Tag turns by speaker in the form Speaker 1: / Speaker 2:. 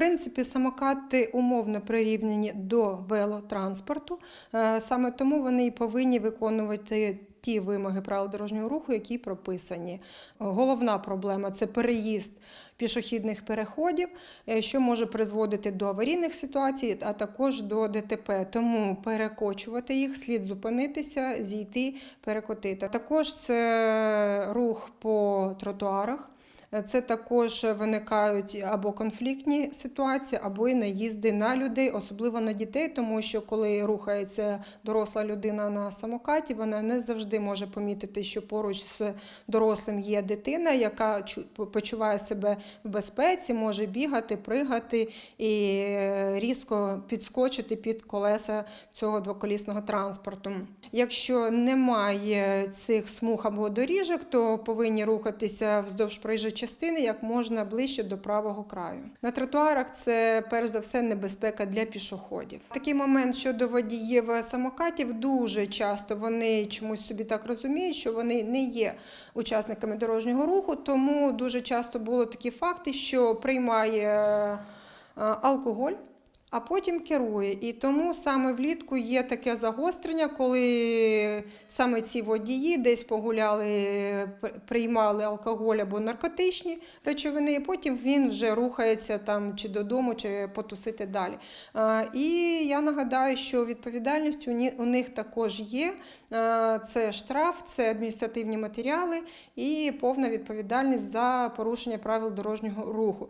Speaker 1: принципі, самокати умовно прирівняні до велотранспорту. Е, Саме тому вони і повинні виконувати ті вимоги правил дорожнього руху, які прописані. Головна проблема це переїзд пішохідних переходів, е, що може призводити до аварійних ситуацій, а також до ДТП. Тому перекочувати їх слід зупинитися, зійти, перекотити. Також це рух по тротуарах. Це також виникають або конфліктні ситуації, або і наїзди на людей, особливо на дітей, тому що коли рухається доросла людина на самокаті, вона не завжди може помітити, що поруч з дорослим є дитина, яка чу- почуває себе в безпеці, може бігати, пригати і різко підскочити під колеса цього двоколісного транспорту. Якщо немає цих смуг або доріжок, то повинні рухатися вздовж проїжджої частини як можна ближче до правого краю. На тротуарах це перш за все небезпека для пішоходів. Такий момент щодо водіїв самокатів дуже часто вони чомусь собі так розуміють, що вони не є учасниками дорожнього руху, тому дуже часто були такі факти, що приймає е, алкоголь а потім керує. І тому саме влітку є таке загострення, коли саме ці водії десь погуляли, приймали алкоголь або наркотичні речовини, і потім він вже рухається там чи додому, чи потусити далі. І я нагадаю, що відповідальність у них також є. Це штраф, це адміністративні матеріали і повна відповідальність за порушення правил дорожнього руху.